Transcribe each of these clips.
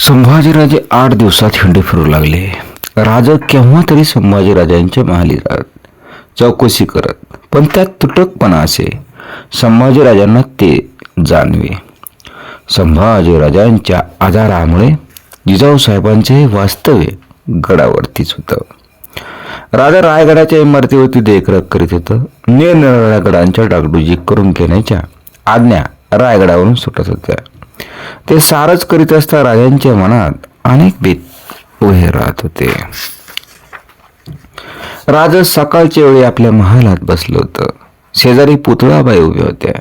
संभाजीराजे आठ दिवसात हिंडे फिरू लागले. राजा केव्हा तरी संभाजीराजांच्या महाली चौकशी करत पण त्यात तुटकपणा असे. संभाजीराजांना ते जाणवे. संभाजीराजांच्या आजारामुळे जिजाऊ साहेबांचे वास्तव्य गडावरतीच होतं. राजा रायगडाच्या इमारतीवरती देखरेख करीत होतं. निरनिराळ्या गडांच्या डागडुजी करून घेण्याच्या आज्ञा रायगडावरून सुटत होत्या. ते सारच करीत असता राजांच्या मनात अनेक बेत उभे राहत होते. राज सकाळच्या वेळी आपल्या महालात बसलं होतं. शेजारी पुतळाबाई उभ्या होत्या.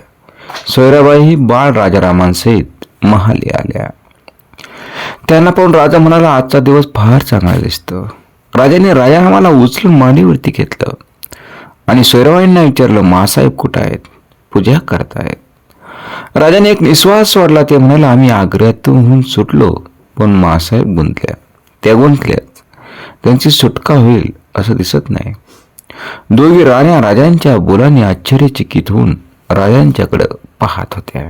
सोयराबाई बाळ राजारामांसहित महाली आल्या. त्यांना पाहून राजा म्हणाला आजचा दिवस फार चांगला दिसतो. राजाने राजारामाला उचलून मांडीवरती घेतलं. आणि सोयराबाईंना विचारलं मासाहेब कुठं आहेत? पूजा करतायत? राजाने एक निश्वास सोडला ते म्हणाले आम्ही आग्र्यातून सुटलो पण मासाहेब गुंतल्या त्या गुंतल्यात त्यांची सुटका होईल असं दिसत नाही. दोघी राण्या राजांच्या बोलाने आश्चर्यचकित होऊन राजांच्याकडे पाहत होत्या.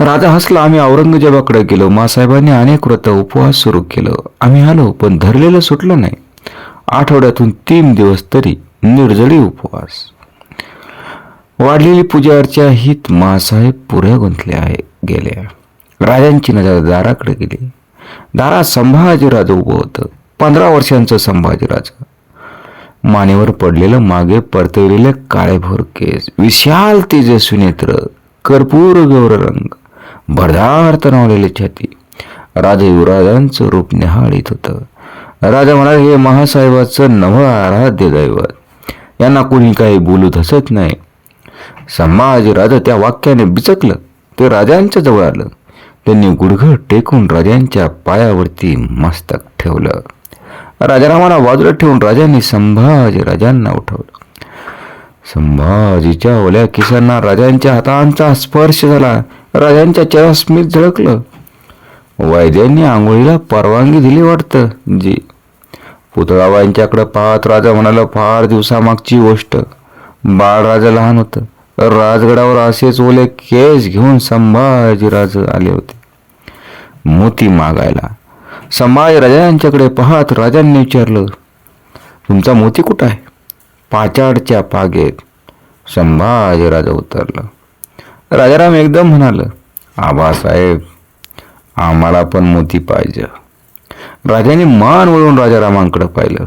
राजा हसला. आम्ही औरंगजेबाकडे गेलो. मासाहेबांनी अनेक व्रत उपवास सुरू केलं. आम्ही आलो पण धरलेलं सुटलं नाही. आठवड्यातून तीन दिवस तरी निर्जळी उपवास. वाढलेली पूजा अर्चा हित मासाहेब पुऱ्या गुंतल्या आहे गेल्या राजांची नजर दाराकडे गेली. दारा संभाजीराज उभं होतं. पंधरा वर्षांचं संभाजीराज मानेवर पडलेलं मागे परतवलेलं काळेभोर केस विशाल तेजस्वी नेत्र कर्पूर गौर रंग भरदार तणावलेली छाती. राजा युवराजांचं रूप निहाळीत होतं. राजा म्हणाले हे महासाहेबाचं नव आराध्य दैवत. यांना कोणी काही बोलू धसत नाही. संभाजीराजा त्या वाक्याने बिचकलं ते राजांच्या जवळ आलं. त्यांनी गुडघड टेकून राजांच्या पायावरती मस्तक ठेवलं. राजारामाला बाजूला ठेवून राजांनी संभाजी राजांना उठवलं. संभाजीच्या ओल्या किसांना राजांच्या हातांचा स्पर्श झाला. राजांच्या चेहरा स्मित झळकलं. वैद्यांनी आंघोळीला परवानगी दिली वाटतं. जी पुतळाबाईंच्याकडे पाहत राजा म्हणाला फार दिवसामागची गोष्ट. बाळराजा लहान होतं. राजगडावर असेच ओले केस घेऊन संभाजीराज आले होते. मोती मागायला. संभाजी राजा यांच्याकडे पाहत राजांनी विचारलं तुमचा मोती कुठं आहे? पाचाडच्या पागेत. संभाजीराजा उतरलं. राजाराम एकदम म्हणाल आबासाहेब आम्हाला पण मोती पाहिजे. राजाने मान वळून राजारामांकडे पाहिलं.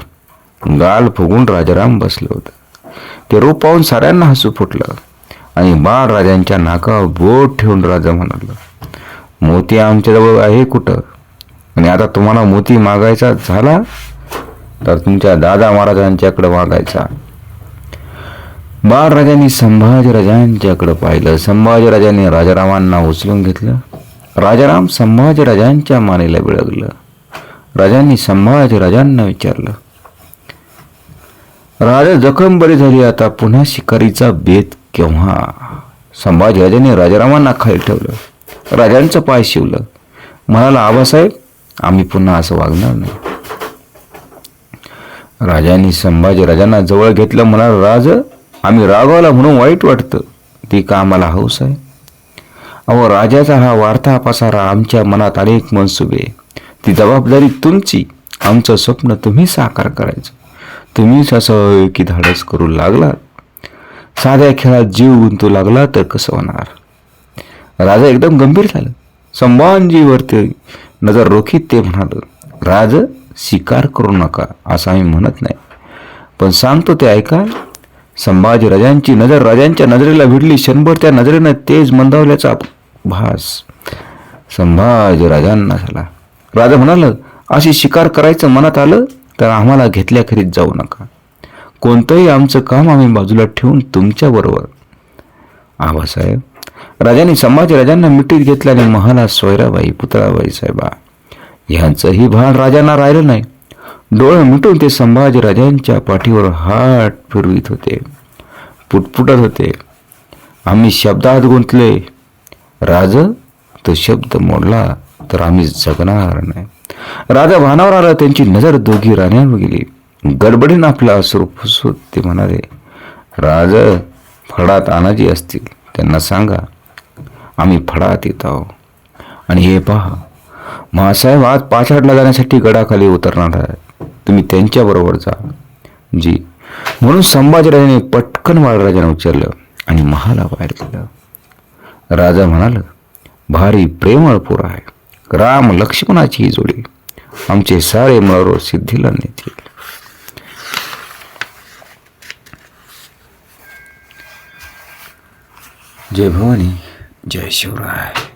गाल फुगून राजाराम बसलं होतं. ते रूप पाहून साऱ्यांना हसू फुटलं. आणि बाळ राजांच्या नाकावर बोट ठेवून राजा म्हणाला मोती आमच्याजवळ आहे कुठं? आणि आता तुम्हाला मोती मागायचा झाला तर तुमच्या दादा महाराजांच्याकडे मागायचा. बाळराजांनी संभाजीराजांच्याकडे पाहिलं. संभाजीराजांनी राजारामांना उचलून घेतलं. राजाराम संभाजीराजांच्या मानेला बिळगलं. राजांनी संभाजीराजांना विचारलं राजा जखम बरी झाली आता पुन्हा शिकारीचा बेत केव्हा संभाजीराजांनी राजारामांना खाली ठेवलं. राजांचं पाय शिवलं. म्हणाला आबासाहेब आम्ही पुन्हा असं वागणार नाही. राजांनी संभाजीराजांना जवळ घेतलं. म्हणाला राज आम्ही रागावला म्हणून वाईट वाटतं. ती का आम्हाला हौस आहे. अहो राजाचा हा वार्ता पसारा आमच्या मनात अनेक मनसुबे ती जबाबदारी तुमची. आमचं स्वप्न तुम्ही साकार करायचं. तुम्हीच असं की धाडस करू लागलात. साध्या खेळात जीव गुंतू लागला तर कसं होणार? राजा एकदम गंभीर झालं. संभाजीवरती नजर रोखीत ते म्हणाल राज शिकार करू नका असं आम्ही म्हणत नाही. पण सांगतो ते ऐका संभाजी राजांची नजर राजांच्या नजरेला भिडली क्षणभर त्या नजरेनं तेज मंदावल्याचा भास संभाजी राजांना झाला. राजा म्हणाल अशी शिकार करायचं मनात आलं तर आम्हाला घेतल्याखेरीत जाऊ नका. कोणतंही आमचं काम आम्ही बाजूला ठेवून तुमच्याबरोबर आबासाहेब राजाने संभाजी राजांना मिठीत घेतल्याने महाला सोयराबाई पुतळाबाई साहेबा ह्यांचंही भान राजांना राहिलं नाही. डोळे मिटून ते संभाजी राजांच्या पाठीवर हात फिरवित होते. पुटपुटत होते. आम्ही शब्दात गुंतले. राज तो शब्द मोडला तर आम्ही जगणार नाही. राजा भानावर आला त्यांची नजर दोघी राण्यांवर गेली. गडबडीनं आपला अश्रू फुसवत ते म्हणाले राज फडात आनाजी असतील. त्यांना सांगा आम्ही फडात येत आहो. आणि हे पहा महासाहेब आज पाचाडला जाण्यासाठी गडाखाली उतरणार आहे तुम्ही त्यांच्याबरोबर जा. जी म्हणून संभाजीराजाने पटकन बाळराजाने उचललं आणि महाला बाहेर दिलं राजा म्हणाल भारी प्रेमळपूर आहे. राम लक्ष्मणाची ही जोडी. आमचे सारे मळवर सिद्धीला नेतील. जय भवानी जय शिवराय.